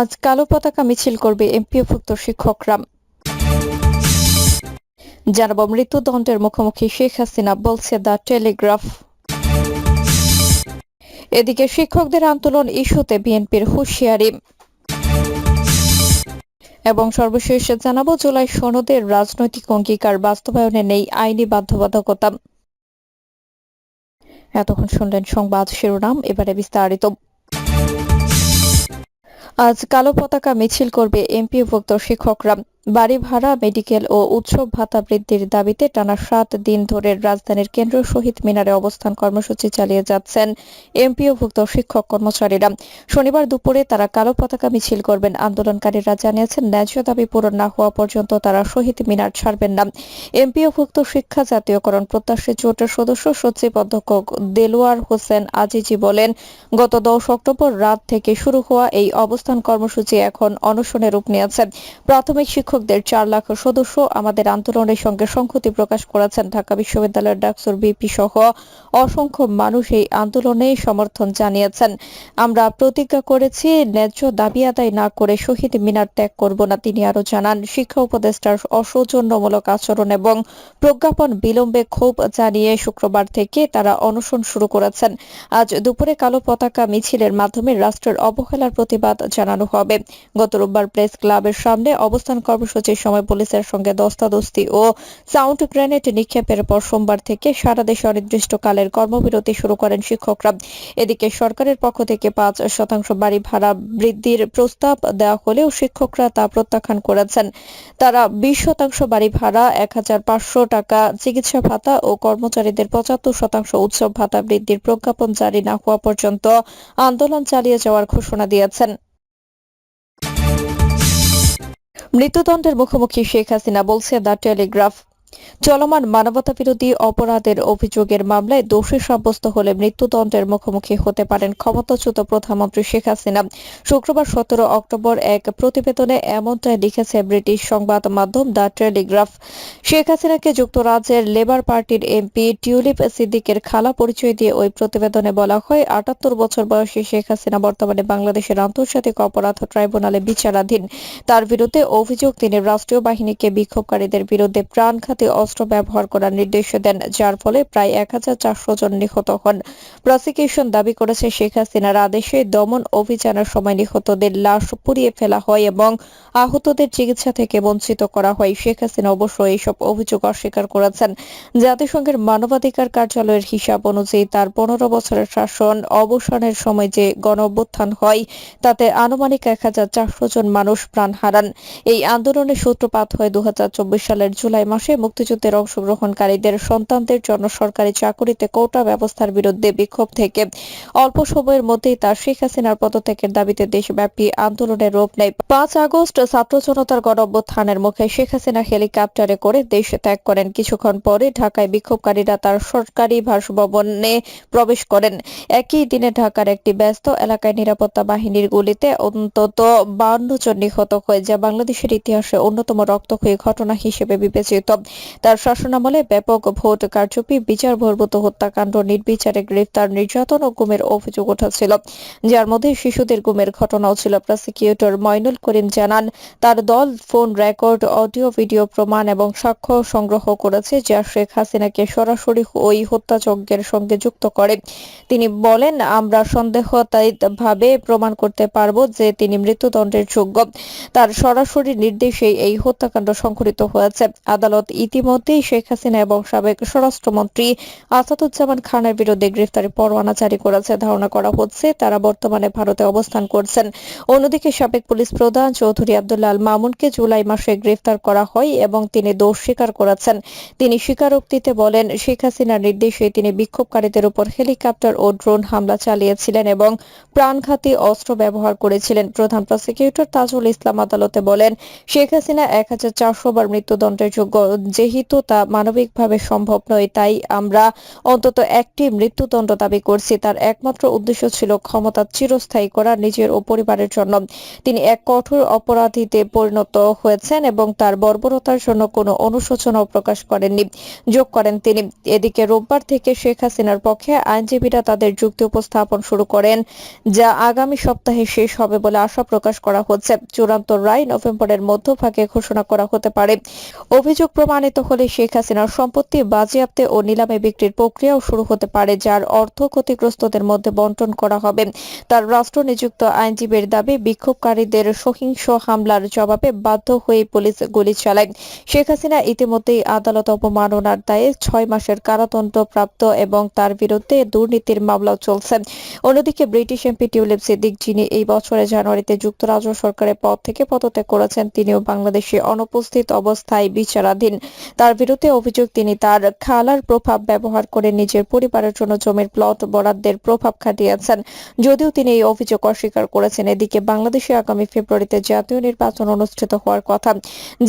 আজ কালো পতাকা মিছিল করবে এমপিওভুক্ত শিক্ষকরা। জানাব, মৃত্যুদণ্ডের মুখোমুখি শেখ হাসিনা, বলছে দ্য টেলিগ্রাফ। এদিকে শিক্ষকদের আন্দোলন ইস্যুতে বিএনপির হুঁশিয়ারি। এবং সর্বশেষ জানাব, জুলাই সনদের রাজনৈতিক অঙ্গীকার বাস্তবায়নে নেই আইনি বাধ্যবাধকতা। এতক্ষণ শুনলেন সংবাদ শিরোনাম, এবারে বিস্তারিত। আজ কালো পতাকা মিছিল করবে এমপি এমপিভুক্ত শিক্ষকরা। বাড়ি ভাড়া মেডিকেল ও উৎসব ভাতা বৃদ্ধির দাবিতে টানা সাত দিন ধরে রাজধানীর কেন্দ্র শহীদ মিনারে অবস্থান কর্মসূচি চালিয়ে যাচ্ছেন এমপিওভুক্ত শিক্ষক কর্মচারীরা। শনিবার দুপুরে তারা কালো পতাকা মিছিল করবেন। আন্দোলনকারীরা জানিয়েছেন, ন্যায্য দাবি পূরণ না হওয়া পর্যন্ত তারা শহীদ মিনার ছাড়বেন না। এমপিওভুক্ত শিক্ষা জাতীয়করণ প্রত্যাশী জোটের সদস্য সচিব অধ্যক্ষ দেলোয়ার হোসেন আজিজি বলেন, গত দশ অক্টোবর রাত থেকে শুরু হওয়া এই অবস্থান কর্মসূচি এখন অনশনে রূপ নিয়েছে। প্রাথমিক শিক্ষকদের চার লাখ সদস্য আমাদের আন্দোলনের সঙ্গে সংহতি প্রকাশ করেছেন ঢাকা বিশ্ববিদ্যালয়ের ডাকসুর বিপি সহ অসংখ্য মানুষ এই আন্দোলনে সমর্থন জানিয়েছেন। আমরা প্রতিজ্ঞা করেছি, ন্যায্য দাবি আদায় না করে শহীদ মিনার ত্যাগ করব না, তিনি আরও জানান। শিক্ষা উপদেষ্টার অসৌজন্যমূলক আচরণ এবং প্রজ্ঞাপন বিলম্বে ক্ষোভ জানিয়ে শুক্রবার থেকে তারা অনশন শুরু করেছেন। আজ দুপুরে কালো পতাকা মিছিলের মাধ্যমে রাষ্ট্রের অবহেলার প্রতিবাদ জানানো হবে। গত রোববার প্রেস ক্লাবের সামনে অবস্থান কর্মসূচির সময় পুলিশের সঙ্গে দস্তাদস্তি ও সাউন্ড গ্রেনেড নিক্ষেপের পর সোমবার থেকে সারা দেশে অনির্দিষ্টকালের কর্মবিরতি শুরু করেন শিক্ষকরা। এদিকে সরকারের পক্ষ থেকে পাঁচ শতাংশ বাড়ি ভাড়া বৃদ্ধির প্রস্তাব দেওয়া হলেও শিক্ষকরা তা প্রত্যাখ্যান করেছেন। তারা বিশ শতাংশ বাড়ি ভাড়া, এক হাজার পাঁচশো টাকা চিকিৎসা ভাতা ও কর্মচারীদের পঁচাত্তর শতাংশ উৎসব ভাতা বৃদ্ধির প্রজ্ঞাপন জারি না হওয়া পর্যন্ত আন্দোলন চালিয়ে যাওয়ার ঘোষণা দিয়েছেন। মৃত্যুদণ্ডের মুখোমুখি শেখ হাসিনা বলছে দ্য টেলিগ্রাফ চলমান মানবতা বিরোধী অপরাধের অভিযোগের মামলায় দোষী সাব্যস্ত হলে মৃত্যুদণ্ডের মুখোমুখি হতে পারেন ক্ষমতাচ্যুত প্রধানমন্ত্রী শেখ হাসিনা। শুক্রবার সতেরো অক্টোবর এক প্রতিবেদনে এমনটাই লিখেছে ব্রিটিশ সংবাদ মাধ্যম দ্য টেলিগ্রাফ। শেখ হাসিনাকে যুক্তরাজ্যের লেবার পার্টির এমপি টিউলিপ সিদ্দিকের খালা পরিচয় দিয়ে ওই প্রতিবেদনে বলা হয়, আটাত্তর বছর বয়সী শেখ হাসিনা বর্তমানে বাংলাদেশের আন্তর্জাতিক অপরাধ ট্রাইব্যুনালে বিচারাধীন। তার বিরুদ্ধে অভিযোগ, তিনি রাষ্ট্রীয় বাহিনীকে বিক্ষোভকারীদের বিরুদ্ধে প্রাণঘাতী অস্ত্র ব্যবহার করার নির্দেশ দেন, যার ফলে প্রায় এক হাজার চারশো জন নিহত হন। প্রসিকিউশন দাবি করেছে শেখ হাসিনার আদেশে দমন অভিযানের সময় নিহতদের লাশ পুড়িয়ে ফেলা হয় এবং আহতদের চিকিৎসা থেকে বঞ্চিত করা হয়। শেখ হাসিনা অবশ্য এইসব অভিযোগ অস্বীকার করেছেন। জাতিসংঘের মানবাধিকার কার্যালয়ের হিসাব অনুযায়ী তার পনেরো বছরের শাসন অবসানের সময় যে গণ হয়, তাতে আনুমানিক এক হাজার চারশো জন মানুষ প্রাণ হারান। এই আন্দোলনের সূত্রপাত হয় দু হাজার চব্বিশ সালের জুলাই মাসে মুক্তিযুদ্ধের অংশগ্রহণকারীদের সন্তানদের জন্য সরকারি চাকুরিতে কোটা ব্যবস্থার বিরুদ্ধে বিক্ষোভ থেকে অল্প সময়ের মধ্যেই তার শেখ হাসিনার পদত্যাগের দাবিতে দেশব্যাপী আন্দোলনের রূপ নেয়। পাঁচ আগস্ট ছাত্র জনতার গণ অভ্যুত্থানের মুখে শেখ হাসিনা হেলিকপ্টারে করে দেশ ত্যাগ করেন। কিছুক্ষণ পরে ঢাকায় বিক্ষোভকারীরা তার সরকারি বাসভবনে প্রবেশ করেন। একই দিনে ঢাকার একটি ব্যস্ত এলাকায় নিরাপত্তা বাহিনীর গুলিতে অন্তত বান্ন জন নিহত হয়ে যা বাংলাদেশের ইতিহাসে অন্যতম রক্তক্ষয়ী ঘটনা হিসেবে বিবেচিত। তার শাসনামলে ব্যাপক ভোট কারচুপি বিচার বহির্ভূত হত্যাকাণ্ড, নির্বিচারে গ্রেফতার, নির্যাতন ও গুমের অভিযোগ উঠেছিল। যার মধ্যে শিশুদের গুমের ঘটনাও ছিল। প্রসিকিউটর মইনুল করিম জানান, তার দল ফোন রেকর্ড, অডিও, ভিডিও প্রমাণ এবং সাক্ষ্য সংগ্রহ করেছে, যা শেখ হাসিনাকে সরাসরি ওই হত্যাযজ্ঞের সঙ্গে যুক্ত করে। তিনি বলেন, আমরা সন্দেহতাইভাবে প্রমাণ করতে পারব যে তিনি মৃত্যুদণ্ডের যোগ্য। তার সরাসরি নির্দেশে এই হত্যাকাণ্ড সংঘটিত হয়েছে। আদালত ইতিমধ্যেই শেখ হাসিনা এবং সাবেক স্বরাষ্ট্রমন্ত্রী আসাদুজ্জামান খানের বিরুদ্ধে গ্রেফতারি পরোয়ানা জারি করেছে। ধারণা করা হচ্ছে, তারা বর্তমানে ভারতে অবস্থান করছেন। অন্যদিকে সাবেক পুলিশ প্রধান চৌধুরী আব্দুল্লাহ আল মামুনকে জুলাই মাসে গ্রেফতার করা হয় এবং তিনি দোষ স্বীকার করেছেন। তিনি স্বীকারোক্তিতে বলেন, শেখ হাসিনার নির্দেশে তিনি বিক্ষোভকারীদের উপর হেলিকপ্টার ও ড্রোন হামলা চালিয়েছিলেন এবং প্রাণঘাতী অস্ত্র ব্যবহার করেছিলেন। প্রধান প্রসিকিউটর তাজুল ইসলাম আদালতে বলেন, শেখ হাসিনা এক হাজার চারশো বার মৃত্যুদণ্ডের যোগ্য যেহেতু তা মানবিকভাবে সম্ভব নয়, তাই আমরা অন্তত একটি মৃত্যুদণ্ড দাবি করছি। তার একমাত্র উদ্দেশ্য ছিল ক্ষমতা চিরস্থায়ী করা নিজের ও পরিবারের জন্য। তিনি এক কঠোর অপরাধীতে পরিণত হয়েছেন এবং তার বর্বরতার জন্য কোনো অনুশোচনাও প্রকাশ করেননি, যোগ করেন তিনি। এদিকে রোববার থেকে শেখ হাসিনার পক্ষে আইনজীবীরা তাদের যুক্তি উপস্থাপন শুরু করেন, যা আগামী সপ্তাহে শেষ হবে বলে আশা প্রকাশ করা হচ্ছে। চূড়ান্ত রায় নভেম্বরের মধ্যভাগে ঘোষণা করা হতে পারে। অভিযোগ প্রমাণিত হলে শেখ হাসিনার সম্পত্তি বাজেয়াপ্তে ও নিলামে বিক্রির প্রক্রিয়াও শুরু হতে পারে, যার অর্থ ক্ষতিগ্রস্তদের মধ্যে বন্টন করা হবে। তার রাষ্ট্র নিযুক্ত আইনজীবীর দাবি, বিক্ষোভকারীদের সহিংস হামলার জবাবে বাধ্য হয়ে পুলিশ গুলি চালায়। শেখ হাসিনা ইতিমধ্যেই আদালত অবমাননার দায়ে ছয় মাসের কারাদণ্ড প্রাপ্ত এবং তার বিরুদ্ধে দুর্নীতির মামলাও চলছে। অন্যদিকে ব্রিটিশ এমপি টিউলিপ সিদ্দিক, যিনি এই বছরের জানুয়ারিতে যুক্তরাজ্য সরকারের পদ থেকে পদত্যাগ করেছেন, তিনিও বাংলাদেশে অনুপস্থিত অবস্থায় বিচারাধীন। তার বিরুদ্ধে অভিযোগ তিনি তার খালার প্রভাব ব্যবহার করে নিজের পরিবারের জন্য জমির প্লট বরাদ্দের প্রভাব খাটিয়েছেন। যদিও তিনি এই অভিযোগ অস্বীকার করেছেন, এদিকে বাংলাদেশে আগামী ফেব্রুয়ারিতে জাতীয় নির্বাচন অনুষ্ঠিত হওয়ার কথা,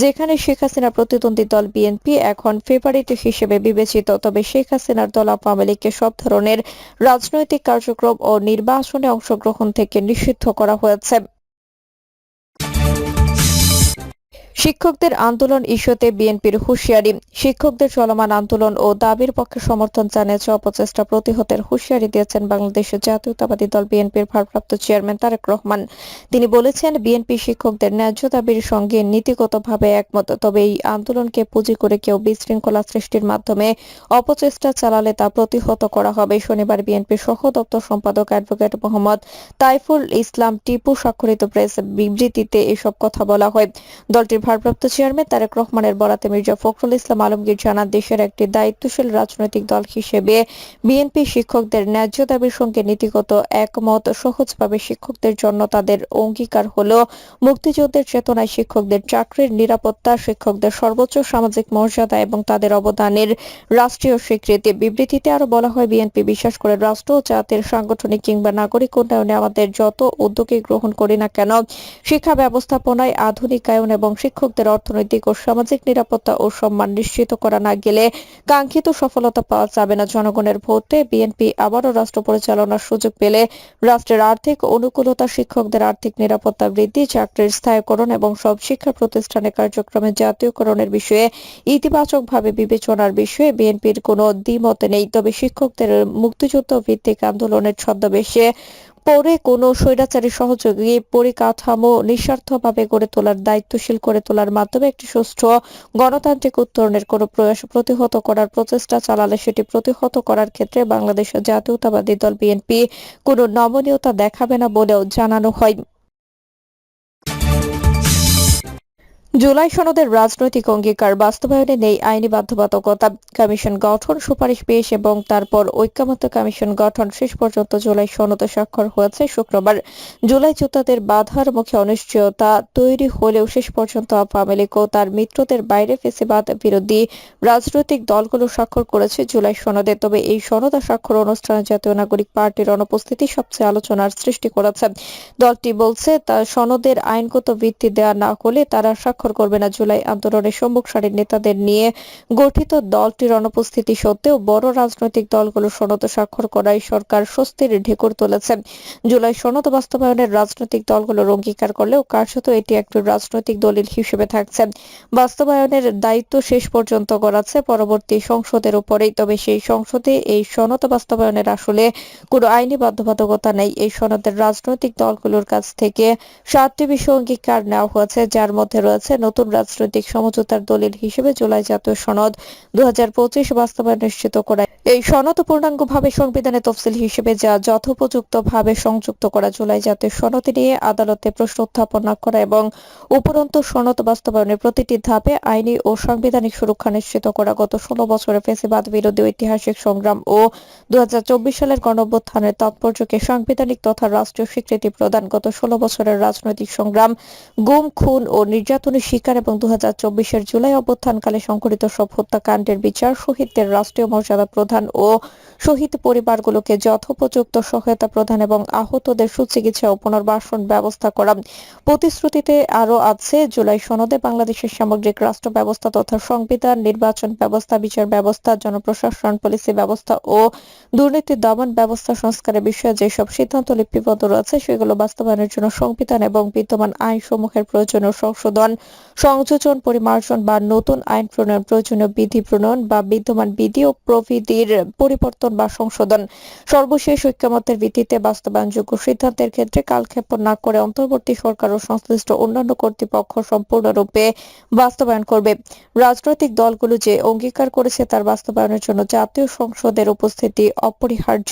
যেখানে শেখ হাসিনা প্রতিদ্বন্দ্বী দল বিএনপি এখন ফেভারিট হিসেবে বিবেচিত। তবে শেখ হাসিনার দল আওয়ামী লীগকে সব ধরনের রাজনৈতিক কার্যক্রম ও নির্বাচনে অংশগ্রহণ থেকে নিষিদ্ধ করা হয়েছে। শিক্ষকদের আন্দোলন ইস্যুতে বিএনপির হুঁশিয়ারি। শিক্ষকদের চলমান আন্দোলন ও দাবির পক্ষে সমর্থন জানিয়েছে অপচেষ্টা প্রতিহতের হুঁশিয়ারি দিয়েছেন বাংলাদেশের জাতীয়তাবাদী দল বিএনপির ভারপ্রাপ্ত চেয়ারম্যান তারেক রহমান। তিনি বলেছেন, বিএনপি শিক্ষকদের ন্যায্য দাবির সঙ্গে নীতিগতভাবে একমত, তবে এই আন্দোলনকে পুঁজি করে কেউ বিশৃঙ্খলা সৃষ্টির মাধ্যমে অপচেষ্টা চালালে তা প্রতিহত করা হবে। শনিবার বিএনপির সহ দপ্তর সম্পাদক অ্যাডভোকেট মোহাম্মদ তাইফুল ইসলাম টিপু স্বাক্ষরিত প্রেস বিবৃতিতে এসব কথা বলা হয়। দলটির ভারপ্রাপ্ত চেয়ারম্যান তারেক রহমানের বরাতে মির্জা ফখরুল ইসলাম আলমগীর জানান, দেশের একটি দায়িত্বশীল রাজনৈতিক দল হিসেবে বিএনপি শিক্ষকদের ন্যায্য দাবির সঙ্গে নীতিগত একমত সহজভাবে শিক্ষকদের জন্য তাদের অঙ্গীকার হল। মুক্তিযুদ্ধের চেতনায় শিক্ষকদের চাকরির নিরাপত্তা, শিক্ষকদের সর্বোচ্চ সামাজিক মর্যাদা এবং তাদের অবদানের রাষ্ট্রীয় স্বীকৃতি। বিবৃতিতে আরও বলা হয়, বিএনপি বিশ্বাস করে রাষ্ট্র ও জাতির সাংগঠনিক কিংবা নাগরিক উন্নয়নে আমাদের যত উদ্যোগই গ্রহণ করি না কেন, শিক্ষা ব্যবস্থাপনায় আধুনিকায়ন এবং শিক্ষকদের অর্থনৈতিক ও সামাজিক নিরাপত্তা ও সম্মান নিশ্চিত করা না গেলে কাঙ্ক্ষিত সফলতা পাওয়া যাবে না। জনগণের ভোটে বিএনপি আবারও রাষ্ট্র পরিচালনার সুযোগ পেলে রাষ্ট্রের আর্থিক অনুকূলতা, শিক্ষকদের আর্থিক নিরাপত্তা বৃদ্ধি, চাকরির স্থায়ীকরণ এবং সব শিক্ষা প্রতিষ্ঠানের কার্যক্রমের জাতীয়করণের বিষয়ে ইতিবাচকভাবে বিবেচনার বিষয়ে বিএনপির কোনো দ্বিমত নেই। তবে শিক্ষকদের মুক্তিযুদ্ধ ভিত্তিক আন্দোলনের ছদ্মবেশে পরে কোনো স্বৈরাচারী সহযোগী পরিকাঠামো নিঃস্বার্থভাবে গড়ে তোলার দায়িত্বশীল করে তোলার মাধ্যমে একটি সুষ্ঠু গণতান্ত্রিক উত্তরণের কোনো প্রয়াস প্রতিহত করার প্রচেষ্টা চালালে সেটি প্রতিহত করার ক্ষেত্রে বাংলাদেশের জাতীয়তাবাদী দল বিএনপি কোনো নমনীয়তা দেখাবে না বলেও জানানো হয়। জুলাই সনদের রাজনৈতিক অঙ্গীকার বাস্তবায়নে নেই আইনি বাধ্যবাধকতা। কমিশন গঠন সুপারিশ পেশ এবং তারপর ঐক্যমত্য কমিশন গঠন শেষ পর্যন্ত জুলাই সনদে স্বাক্ষর হয়েছে শুক্রবার। জুলাই যোদ্ধাদের বাধার মুখে অনিশ্চয়তা তৈরি হলেও শেষ পর্যন্ত আওয়ামী লীগ ও তার মিত্রদের বাইরে ফেসিবাদ বিরোধী রাজনৈতিক দলগুলো স্বাক্ষর করেছে জুলাই সনদে। তবে এই সনদ স্বাক্ষর অনুষ্ঠানে জাতীয় নাগরিক পার্টির অনুপস্থিতি সবচেয়ে আলোচনার সৃষ্টি করেছে। দলটি বলছে, তা সনদের আইনগত ভিত্তি দেওয়া না হলে তারা স্বাক্ষর করবে না জুলাই আন্দোলনের সম্মুখ সারির নেতাদের নিয়ে গঠিত দলটির অনুপস্থিতি সত্ত্বেও বড় রাজনৈতিক দলগুলো সনদ স্বাক্ষর করায় সরকার স্বস্তির ঢেকুর তুলেছে জুলাই সনদ বাস্তবায়নের রাজনৈতিক দলগুলোর অঙ্গীকার করলেও কার্যত এটি একটি রাজনৈতিক দলিল হিসেবে থাকছে। বাস্তবায়নের দায়িত্ব শেষ পর্যন্ত করাচ্ছে পরবর্তী সংসদের উপরেই, তবে সেই সংসদে এই সনদ বাস্তবায়নের আসলে কোনো আইনি বাধ্যবাধকতা নেই। এই সনদের রাজনৈতিক দলগুলোর কাছ থেকে সাতটি বিষয় অঙ্গীকার নেওয়া হয়েছে, যার মধ্যে রয়েছে নতুন রাজনৈতিক সমঝোতার দলিল হিসেবে জুলাই জাতীয় সনদ দু বাস্তবায়ন নিশ্চিত করা এই সনদ পূর্ণাঙ্গভাবে সংবিধানে তফসিল হিসেবে যা যথোপযুক্তভাবে সংযুক্ত করা জুলাই জাতীয় সনদ নিয়ে আদালতে প্রশ্ন উত্থাপন করা এবং উপরন্তু সনদ বাস্তবায়নের প্রতিটি ধাপে আইনি ও সাংবিধানিক সুরক্ষা নিশ্চিত করা গত ষোলো বছরের ফেসিবাদ বিরোধী ঐতিহাসিক সংগ্রাম ও দু হাজার চব্বিশ সালের গণঅভ্যুত্থানের তাৎপর্যকে সাংবিধানিক তথা রাষ্ট্রীয় স্বীকৃতি প্রদান গত ষোলো বছরের রাজনৈতিক সংগ্রাম গুম, খুন ও নির্যাতনের নির্যাতনের শিকার এবং দু হাজার চব্বিশের জুলাই অভ্যুত্থানকালে সংঘটিত সব হত্যাকাণ্ডের বিচার শহীদদের রাষ্ট্রীয় মর্যাদা প্রদান ও শহীদ পরিবারগুলোকে যথোপযুক্ত সহায়তা প্রদান এবং আহতদের সুচিকিৎসা ও পুনর্বাসন ব্যবস্থা করা। প্রতিশ্রুতিতে আরও আছে, জুলাই সনদে বাংলাদেশের সামগ্রিক রাষ্ট্র ব্যবস্থা তথা সংবিধান, নির্বাচন ব্যবস্থা, বিচার ব্যবস্থা, জনপ্রশাসন, পলিসি ব্যবস্থা ও দুর্নীতি দমন ব্যবস্থা সংস্কারের বিষয়ে যেসব সিদ্ধান্ত লিপিবদ্ধ রয়েছে, সেগুলো বাস্তবায়নের জন্য সংবিধান এবং বিদ্যমান আইন সমূহের প্রয়োজনীয় সংশোধন সংযোজন, পরিমার্জন বা নতুন আইন প্রণয়ন, প্রয়োজনীয় বিধি প্রণয়ন বা বিদ্যমান বিধি ও প্রবিধির পরিবর্তন বা সংশোধন। সর্বশেষ ঐক্যমতের ভিত্তিতে বাস্তবায়নযোগ্য সিদ্ধান্তের ক্ষেত্রে কালক্ষেপণ না করে অন্তর্বর্তী সরকার ও সংশ্লিষ্ট অন্যান্য কর্তৃপক্ষ সম্পূর্ণরূপে বাস্তবায়ন করবে। রাজনৈতিক দলগুলো যে অঙ্গীকার করেছে তার বাস্তবায়নের জন্য জাতীয় সংসদের উপস্থিতি অপরিহার্য।